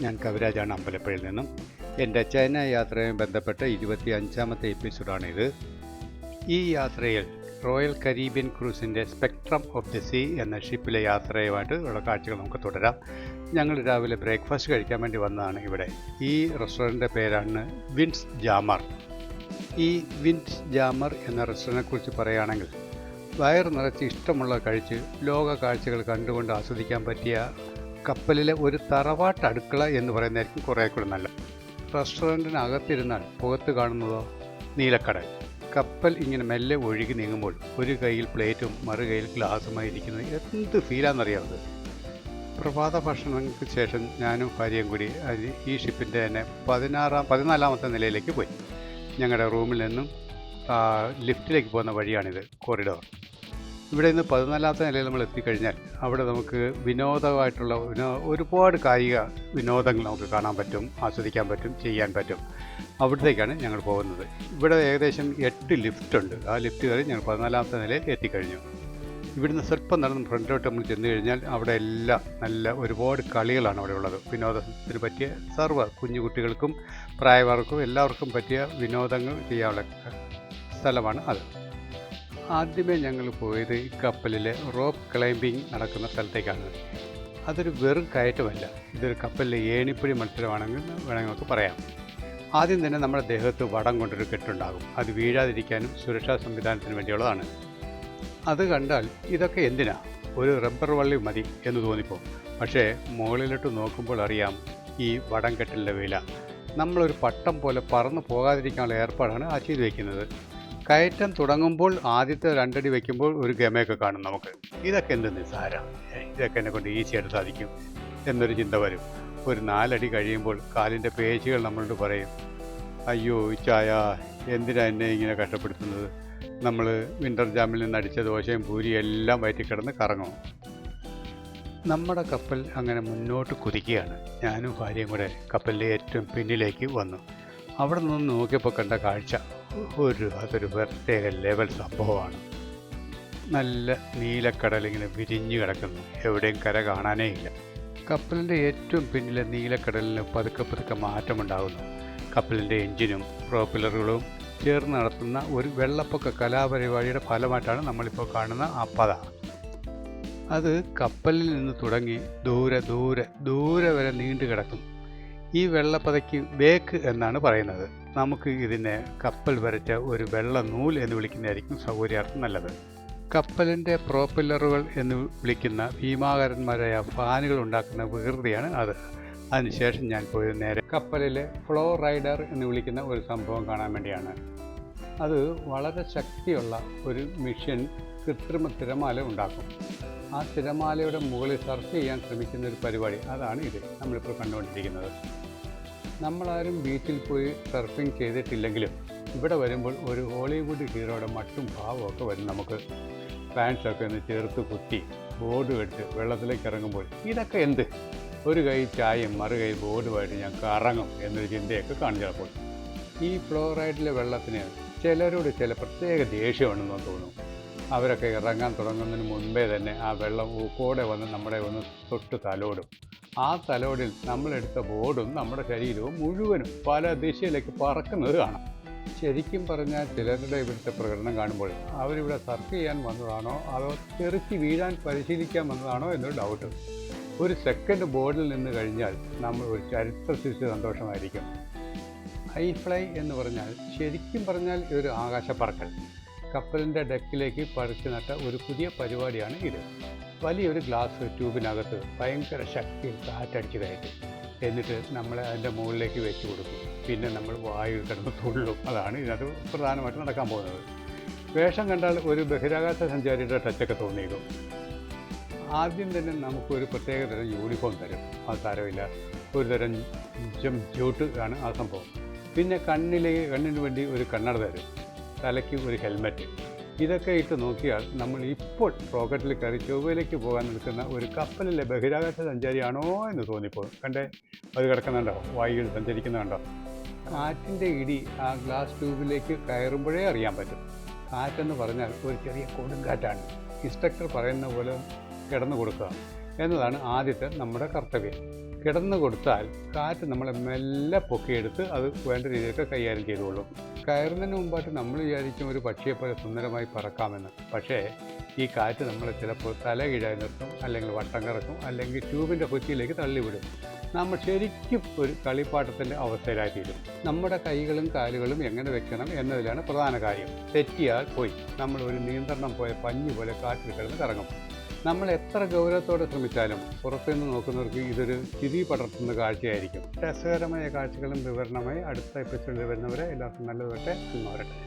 ഞാൻ കവിരാജാണ് അമ്പലപ്പുഴയിൽ നിന്നും. എന്റെ ചൈന യാത്രയുമായി ബന്ധപ്പെട്ട ഇരുപത്തി അഞ്ചാമത്തെ എപ്പിസോഡാണിത് ഈ യാത്രയിൽ റോയൽ കരീബിയൻ ക്രൂസിന്റെ സ്പെക്ട്രം ഓഫ് ദി സീ എന്ന ഷിപ്പിലെ യാത്രയുമായിട്ട് ഉള്ള കാഴ്ചകൾ നമുക്ക് തുടരാം. ഞങ്ങൾ രാവിലെ ബ്രേക്ക്ഫാസ്റ്റ് കഴിക്കാൻ വേണ്ടി വന്നതാണ് ഇവിടെ. ഈ റെസ്റ്റോറന്റിന്റെ പേരാണ് വിൻസ് ജാമർ. ഈ വിൻസ് ജാമർ എന്ന റെസ്റ്റോറന്റിനെ കുറിച്ച് പറയുകയാണെങ്കിൽ വയർ നിറച്ച് ഇഷ്ടമുള്ള കഴിച്ച് ലോക കാഴ്ചകൾ കണ്ടുകൊണ്ട് ആസ്വദിക്കാൻ പറ്റിയ കപ്പലിലെ ഒരു തറവാട്ട് അടുക്കള എന്ന് പറയുന്നതായിരിക്കും കുറേ കൂടി നല്ലത്. റെസ്റ്റോറന്റിനകത്തിരുന്നാൽ പുറത്ത് കാണുന്നതോ നീലക്കടൽ. കപ്പൽ ഇങ്ങനെ മെല്ലെ ഒഴുകി നീങ്ങുമ്പോൾ ഒരു കയ്യിൽ പ്ലേറ്റും മറു കയ്യിൽ ഗ്ലാസുമായി ഇരിക്കുന്നത് എന്ത് ഫീലാണെന്നറിയാവുന്നത് പ്രഭാത ഭക്ഷണങ്ങൾക്ക് ശേഷം ഞാനും ഭാര്യയും കൂടി ഈ ഷിപ്പിന്റെ തന്നെ പതിനാറാം പതിനാലാമത്തെ നിലയിലേക്ക് പോയി. ഞങ്ങളുടെ റൂമിൽ നിന്നും ലിഫ്റ്റിലേക്ക് പോകുന്ന വഴിയാണിത് കോറിഡോർ ഇവിടെ നിന്ന് പതിനാലാമത്തെ നിലയിൽ നമ്മൾ എത്തിക്കഴിഞ്ഞാൽ അവിടെ നമുക്ക് വിനോദമായിട്ടുള്ള വിനോ ഒരുപാട് കായിക വിനോദങ്ങൾ നമുക്ക് കാണാൻ പറ്റും ആസ്വദിക്കാൻ പറ്റും ചെയ്യാൻ പറ്റും. അവിടത്തേക്കാണ് ഞങ്ങൾ പോകുന്നത്. ഇവിടെ ഏകദേശം എട്ട് ലിഫ്റ്റ് ഉണ്ട്. ആ ലിഫ്റ്റ് കയറി ഞങ്ങൾ പതിനാലാമത്തെ നിലയിൽ എത്തിക്കഴിഞ്ഞു. ഇവിടുന്ന് സ്വല്പം നടന്ന് ഫ്രണ്ടിലോട്ട് നമ്മൾ ചെന്ന് കഴിഞ്ഞാൽ അവിടെ എല്ലാം നല്ല ഒരുപാട് കളികളാണ് അവിടെ ഉള്ളത്. വിനോദത്തിന് പറ്റിയ സർവ കുഞ്ഞു കുട്ടികൾക്കും പ്രായവർക്കും എല്ലാവർക്കും പറ്റിയ വിനോദങ്ങൾ ചെയ്യാനുള്ള സ്ഥലമാണ് അത്. ആദ്യമേ ഞങ്ങൾ പോയത് ഈ കപ്പലിലെ റോപ്പ് ക്ലൈമ്പിംഗ് നടക്കുന്ന സ്ഥലത്തേക്കാണ്. അതൊരു വെറും കയറ്റമല്ല. ഇതൊരു കപ്പലിലെ ഏണിപ്പടി മത്സരമാണെങ്കിൽ വേണമെങ്കിൽ നമുക്ക് പറയാം. ആദ്യം തന്നെ നമ്മുടെ ദേഹത്ത് വടം കൊണ്ടൊരു കെട്ടുണ്ടാകും. അത് വീഴാതിരിക്കാനും സുരക്ഷാ സംവിധാനത്തിന് വേണ്ടിയുള്ളതാണ്. അത് കണ്ടാൽ ഇതൊക്കെ എന്തിനാ? ഒരു റബ്ബർ വള്ളി മതി എന്ന് തോന്നിപ്പോ പക്ഷേ മുകളിലോട്ട് നോക്കുമ്പോൾ അറിയാം ഈ വടം കെട്ടിലെ വില. നമ്മളൊരു പട്ടം പോലെ പറന്നു പോകാതിരിക്കാനുള്ള ഏർപ്പാടാണ് ആ ചെയ്തു വെക്കുന്നത്. കയറ്റം തുടങ്ങുമ്പോൾ ആദ്യത്തെ രണ്ടടി വെക്കുമ്പോൾ ഒരു ഗമയൊക്കെ കാണും നമുക്ക്. ഇതൊക്കെ എന്ത് നിസ്സാരം. ഇതൊക്കെ എന്നെ കൊണ്ട് ഈസിയായിട്ട് സാധിക്കും എന്നൊരു ചിന്ത വരും. ഒരു നാലടി കഴിയുമ്പോൾ കാലിന്റെ പേശികൾ നമ്മളോട് പറയും അയ്യോ ചായ എന്തിനാ എന്നെ ഇങ്ങനെ കഷ്ടപ്പെടുത്തുന്നത്? നമ്മൾ വിന്റർ ജാമിൽ നിന്ന് അടിച്ച ദോശയും പൂരിയും എല്ലാം വയറ്റി കിടന്ന് കറങ്ങും. നമ്മുടെ കപ്പൽ അങ്ങനെ മുന്നോട്ട് കുതിക്കുകയാണ്. ഞാനും ഭാര്യയും കൂടെ കപ്പലിന്റെ ഏറ്റവും പിന്നിലേക്ക് വന്നു. അവിടെ നിന്ന് നോക്കിയപ്പോൾ കണ്ട കാഴ്ച. ഒരു അതൊരു പ്രത്യേക ലെവൽ സംഭവമാണ്. നല്ല നീലക്കടൽ ഇങ്ങനെ വിരിഞ്ഞു കിടക്കുന്നു. എവിടെയും കര കാണാനേ ഇല്ല. കപ്പലിന്റെ ഏറ്റവും പിന്നിലെ നീലക്കടലിന് പതുക്കെ പതുക്കെ മാറ്റമുണ്ടാകുന്നു കപ്പലിന്റെ എഞ്ചിനും പ്രോപ്പിലറുകളും ചേർന്ന് നടത്തുന്ന ഒരു വെള്ളപ്പൊക്ക കലാപരിപാടിയുടെ ഫലമായിട്ടാണ് നമ്മളിപ്പോൾ കാണുന്ന ആ പത. അത് കപ്പലിൽ നിന്ന് തുടങ്ങി ദൂരെ ദൂരെ ദൂരെ വരെ നീണ്ടു കിടക്കും ഈ വെള്ളപ്പതയ്ക്ക് വേക്ക് എന്നാണ് പറയുന്നത്. നമുക്ക് ഇതിനെ കപ്പൽ വരച്ച ഒരു വെള്ള നൂൽ എന്ന് വിളിക്കുന്നതായിരിക്കും സൗകര്യാർത്ഥം നല്ലത്. കപ്പലിന്റെ പ്രോപ്പില്ലറുകൾ എന്ന് വിളിക്കുന്ന ഭീമാകരന്മാരായ ഫാനുകൾ ഉണ്ടാക്കുന്ന വികൃതിയാണ് അത്. അതിനുശേഷം ഞാൻ പോയത് നേരെ കപ്പലിലെ ഫ്ലോ റൈഡർ എന്ന് വിളിക്കുന്ന ഒരു സംഭവം കാണാൻ വേണ്ടിയാണ്. അത് വളരെ ശക്തിയുള്ള ഒരു മിഷൻ കൃത്രിമ തിരമാല ഉണ്ടാക്കും. ആ തിരമാലയുടെ മുകളിൽ സർഫ് ചെയ്യാൻ ശ്രമിക്കുന്ന ഒരു പരിപാടി. അതാണ് ഇത്. നമ്മളിപ്പോൾ കണ്ടുകൊണ്ടിരിക്കുന്നത്. നമ്മളാരും ബീച്ചിൽ പോയി സർഫിംഗ് ചെയ്തിട്ടില്ലെങ്കിലും ഇവിടെ വരുമ്പോൾ ഒരു ഹോളിവുഡ് ഹീറോയുടെ മട്ടും ഭാവമൊക്കെ വരും നമുക്ക്. പാൻസൊക്കെ ഒന്ന് ചേർത്ത് കുത്തി ബോർഡ് എടുത്ത് വെള്ളത്തിലേക്ക് ഇറങ്ങുമ്പോൾ ഇതൊക്കെ എന്ത്? ഒരു കൈ ചായയും മറു കൈ ബോർഡുമായിട്ട് ഞങ്ങൾക്ക് ഇറങ്ങും എന്നൊരു ചിന്തയൊക്കെ കാണും ചിലപ്പോൾ. ഈ ഫ്ലോറൈഡിലെ വെള്ളത്തിന് ചിലരോട് ചില പ്രത്യേക ദേഷ്യമാണെന്ന് തോന്നും അവരൊക്കെ ഇറങ്ങാൻ തുടങ്ങുന്നതിന് മുൻപേ തന്നെ ആ വെള്ളം ഊക്കോടെ വന്ന് നമ്മുടെ ഒന്ന് തൊട്ട് തലോടും. ആ തലോടിൽ നമ്മളെടുത്ത ബോർഡും നമ്മുടെ ശരീരവും മുഴുവനും പല ദിശയിലേക്ക് പറക്കുന്നത് കാണാം. ശരിക്കും പറഞ്ഞാൽ ചിലരുടെ ഇവിടുത്തെ പ്രകടനം കാണുമ്പോൾ അവരിവിടെ സർഫ് ചെയ്യാൻ വന്നതാണോ അതോ തെറിച്ച് വീഴാൻ പരിശീലിക്കാൻ വന്നതാണോ എന്നൊരു ഡൗട്ട് ഒരു സെക്കൻഡ് ബോർഡിൽ നിന്ന് കഴിഞ്ഞാൽ നമ്മൾ ഒരു ചരിത്ര സൃഷ്ടി സന്തോഷമായിരിക്കും. ഹൈ ഫ്ലൈ എന്ന് പറഞ്ഞാൽ ശരിക്കും പറഞ്ഞാൽ ഇതൊരു ആകാശപ്പറക്കൽ. കപ്പലിന്റെ ഡെക്കിലേക്ക് പറിച്ചു നട്ട ഒരു പുതിയ പരിപാടിയാണ് ഇത്. വലിയൊരു ഗ്ലാസ് ട്യൂബിനകത്ത് ഭയങ്കര ശക്തിയിൽ കാറ്റടിച്ച് കയറ്റി എന്നിട്ട് നമ്മൾ അതിന്റെ മുകളിലേക്ക് വെച്ച് കൊടുക്കും. പിന്നെ നമ്മൾ വായു കിടന്ന് തുള്ളും. അതാണ് ഇതിനകത്ത് പ്രധാനമായിട്ട് നടക്കാൻ പോകുന്നത്. വേഷം കണ്ടാൽ ഒരു ബഹിരാകാശ സഞ്ചാരിയുടെ ടച്ചൊക്കെ തോന്നിയേക്കും. ആദ്യം തന്നെ നമുക്കൊരു പ്രത്യേക തരം യൂണിഫോം തരും. അത് സാരമില്ല ഒരു തരം ജം ജ്യൂട്ട് ആണ് ആ സംഭവം. പിന്നെ കണ്ണിലേക്ക് കണ്ണിന് വേണ്ടി ഒരു കണ്ണട തരും. തലയ്ക്ക് ഒരു ഹെൽമെറ്റ്. ഇതൊക്കെ ഇട്ട് നോക്കിയാൽ നമ്മൾ ഇപ്പോൾ റോക്കറ്റിൽ കയറി ചൊവ്വയിലേക്ക് പോകാൻ നിൽക്കുന്ന ഒരു കപ്പലിലെ ബഹിരാകാശ സഞ്ചാരിയാണോ എന്ന് തോന്നിപ്പോകും. കണ്ടേ? അത് കിടക്കുന്നുണ്ടോ വായുവിൽ സഞ്ചരിക്കുന്നുണ്ടോ കാറ്റിന്റെ ഇടി ആ ഗ്ലാസ് ട്യൂബിലേക്ക് കയറുമ്പോഴേ അറിയാൻ പറ്റും. കാറ്റെന്ന് പറഞ്ഞാൽ ഒരു ചെറിയ കൊടുങ്കാറ്റാണ്. ഇൻസ്ട്രക്ടർ പറയുന്ന പോലെ കിടന്നു കൊടുക്കുക എന്നതാണ് ആദ്യത്തെ നമ്മുടെ കർത്തവ്യം. കിടന്നു കൊടുത്താൽ കാറ്റ് നമ്മളെ മെല്ലെ പൊക്കിയെടുത്ത് അത് വേണ്ട രീതിയിലൊക്കെ കൈകാര്യം ചെയ്തുകൊള്ളും കയറുന്നതിന് മുമ്പായിട്ട് നമ്മൾ വിചാരിക്കും ഒരു പക്ഷിയെ പോലെ സുന്ദരമായി പറക്കാമെന്ന്. പക്ഷേ ഈ കാറ്റ് നമ്മളെ ചിലപ്പോൾ തല കീഴായി നിർത്തും അല്ലെങ്കിൽ വട്ടം കറക്കും അല്ലെങ്കിൽ ട്യൂബിന്റെ കൊച്ചിയിലേക്ക് തള്ളിവിടും. നമ്മൾ ശരിക്കും ഒരു കളിപ്പാട്ടത്തിന്റെ അവസ്ഥയിലായിത്തീരും. നമ്മുടെ കൈകളും കാലുകളും എങ്ങനെ വെക്കണം എന്നതിലാണ് പ്രധാന കാര്യം. തെറ്റിയാൽ പോയി. നമ്മൾ ഒരു നിയന്ത്രണം പോയ പഞ്ഞു പോലെ കാറ്റിൽ കിടന്ന് കറങ്ങും. നമ്മൾ എത്ര ഗൗരവത്തോടെ ശ്രമിച്ചാലും പുറത്തുനിന്ന് നോക്കുന്നവർക്ക് ഇതൊരു ചിരി പടർത്തുന്ന കാഴ്ചയായിരിക്കും. രസകരമായ കാഴ്ചകളും വിവരണമായി അടുത്ത എപ്പിസോഡിൽ വരുന്നവരെ എല്ലാവർക്കും നല്ലതൊക്കെ വരട്ടെ.